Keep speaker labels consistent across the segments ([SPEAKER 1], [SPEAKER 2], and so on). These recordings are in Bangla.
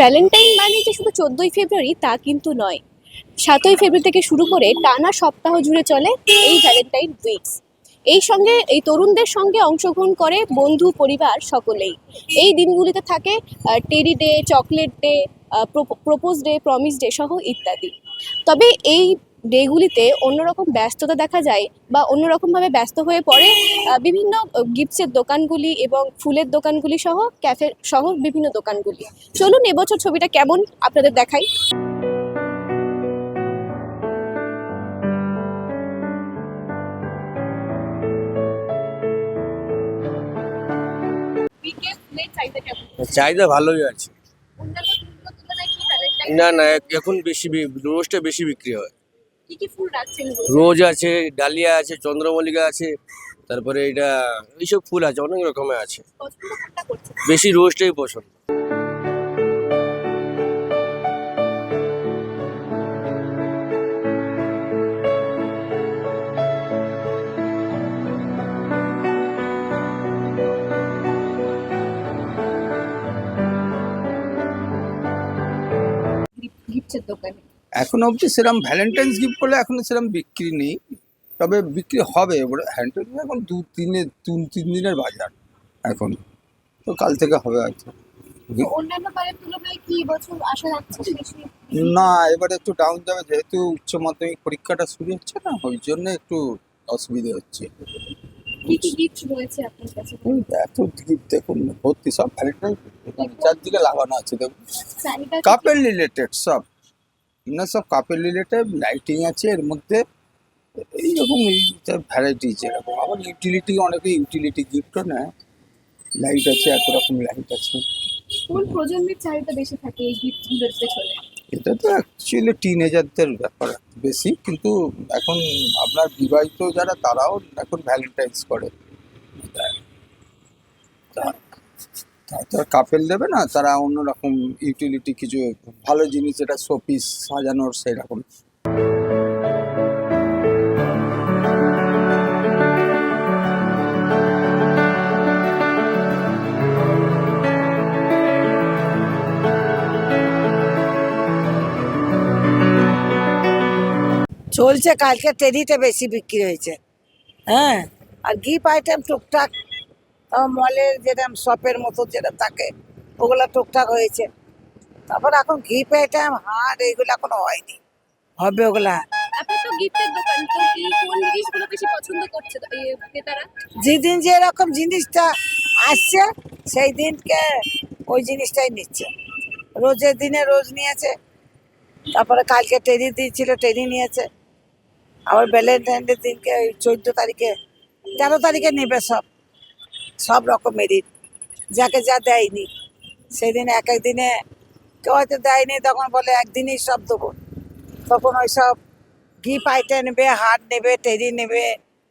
[SPEAKER 1] ভ্যালেন্টাইন মানে যে শুধু চোদ্দই ফেব্রুয়ারি তা কিন্তু নয়। সাতই ফেব্রুয়ারি থেকে শুরু করে টানা সপ্তাহ জুড়ে চলে এই ভ্যালেন্টাইন উইকস এই সঙ্গে, এই তরুণদের সঙ্গে অংশগ্রহণ করে বন্ধু, পরিবার সকলেই। এই দিনগুলিতে থাকে teddy day, chocolate day propose day, promise day সহ ইত্যাদি। তবে এই ডেগুলিতে অন্যরকম ব্যস্ততা দেখা যায় বা অন্যরকমভাবে ব্যস্ত হয়ে পড়ে বিভিন্ন গিফটসের দোকানগুলি এবং ফুলের দোকানগুলি সহ ক্যাফে সহ বিভিন্ন দোকানগুলি। চলুন এবছর ছবিটা কেমন আপনাদের দেখাই।
[SPEAKER 2] চাহিদা ভালোই আছে। না না এখন বেশি রোজটা বেশি বিক্রি হয়।
[SPEAKER 1] কি কি ফুল রাখছেন
[SPEAKER 2] রোজ আছে ডালিয়া আছে চন্দ্রমল্লিকা আছে তারপরে এটা এইসব ফুল আছে অনেক রকমের আছে। বেশি রোজটাই পছন্দ।
[SPEAKER 1] গিফটের দোকানে।
[SPEAKER 3] এখন অবধি সেরকম ভ্যালেন্টাইন্স গিফট করলে এখনও সেরকম বিক্রি নেই। তবে বিক্রি হবে। ভ্যালেন্টাইন্স এখন দু তিনে তিন তিন দিনের বাজার এখন। তো কাল থেকে হবে হয়তো। না এবারে একটু ডাউন যাবে। যেহেতু উচ্চ মাধ্যমিক পরীক্ষাটা শুরু হচ্ছে না ওই জন্য একটু অসুবিধে হচ্ছে।
[SPEAKER 1] গিফট
[SPEAKER 3] এত gift দেখুন ভর্তি সব ভ্যালেন্টাইন চারদিকে লাগানো আছে দেখুন। কাপেল রিলেটেড সব। না সব কাপেল রিলেটেড লাইটিং আছে এর মধ্যে এইরকম এই ভ্যারাইটি যেরকম। আবার ইউটিলিটি অনেকে ইউটিলিটি গিফটও নেয়। লাইট আছে এত রকম লাইট আছে।
[SPEAKER 1] কোন প্রজন্মের চাহিদা বেশি থাকে এই গিফটগুলোর পেছনে?
[SPEAKER 3] এটা তো অ্যাকচুয়ালি টিনেজারদের ব্যাপার বেশি কিন্তু এখন আপনার বিবাহিত যারা তারাও এখন ভ্যালেন্টাইন্স করে। তা- তা তো কাপেল দেবে না, তারা অন্যরকম ইউটিলিটি কিছু ভালো জিনিস, যেটা শোপিস সাজানোর সেরকম।
[SPEAKER 4] চলছে, কালকে টেরিতে বেশি বিক্রি হয়েছে। হ্যাঁ আর গিফট আইটেম টুকটাক মলের যেরকম শপের মতো যেটা থাকে ওগুলো টুকটাক হয়েছে। তারপর এখন গিফট আইটেম হার এইগুলো এখনও হয়নি। হবে ওগুলা। যেদিন যেরকম জিনিসটা আসছে সেই দিনকে ওই জিনিসটাই নিচ্ছে। রোজের দিনে রোজ নিয়েছে তারপরে কালকে টেরি দিয়েছিল টেরি নিয়েছে। আবার ভ্যালেন্টাইনের দিনকে ওই চোদ্দ তারিখে তেরো তারিখে নেবে সব। সব রকমেরই। যাকে যা দেয়নি, সেদিন এক এক দিনে কেউ হয়তো দেয়নি, তখন বলে একদিনই সব দেবো। তখন ওই সব গিফট আইটেম নেবে, হার নেবে, টেরি নেবে,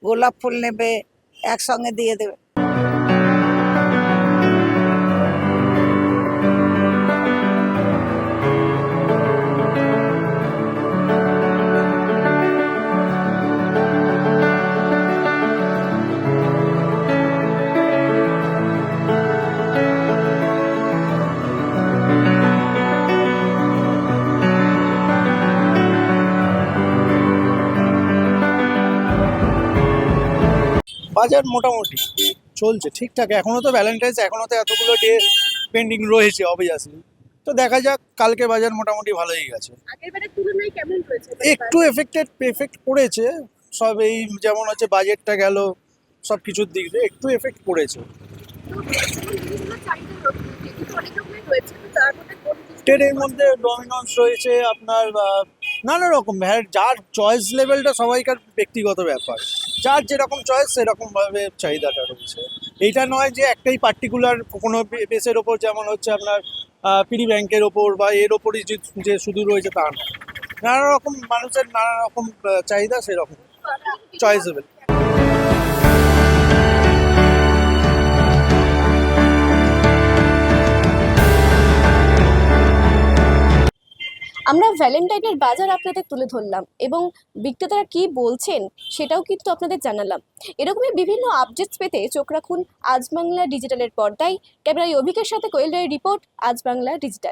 [SPEAKER 4] গোলাপ ফুল নেবে, একসঙ্গে দিয়ে দেবে।
[SPEAKER 5] বাজার মোটামুটি চলছে ঠিকঠাক। এখনও তো ভ্যালেন্টাইন্স এখনও তো এতগুলো ডে পেন্ডিং রয়েছে অবভিয়াসলি তো দেখা যাক কালকে বাজার মোটামুটি ভালোই গেছে। একটু এফেক্টেড এফেক্ট পড়েছে। সব এই যেমন হচ্ছে বাজেটটা গেল সব কিছুর দিক দিয়ে একটু এফেক্ট পড়েছে। ট্রেনের মধ্যে ডমিনোস রয়েছে আপনার নানা রকম যার চয়েস লেভেলটা সবাইকার ব্যক্তিগত ব্যাপার। যার যেরকম চয়েস সেরকমভাবে চাহিদাটা রয়েছে। এইটা নয় যে একটাই পার্টিকুলার কোনো বেসের ওপর, যেমন হচ্ছে আপনার পিডি ব্যাংকের ওপর বা এর ওপরই যে যে শুধু রয়েছে তা নয়। নানা রকম মানুষের নানা রকম চাহিদা সেরকম। চয়েসেবল
[SPEAKER 1] আমরা ভ্যালেন্টাইনের বাজার আপনাদের তুলে ধরলাম এবং বিক্রেতারা কি বলছেন সেটাও কিন্তু আপনাদের জানালাম। এরকমই বিভিন্ন আপডেটস পেতে চোখ রাখুন আজ বাংলা ডিজিটালের পর্দায়। ক্যামেরায় অভিকের সাথে কোয়েল রিপোর্ট, আজ বাংলা ডিজিটাল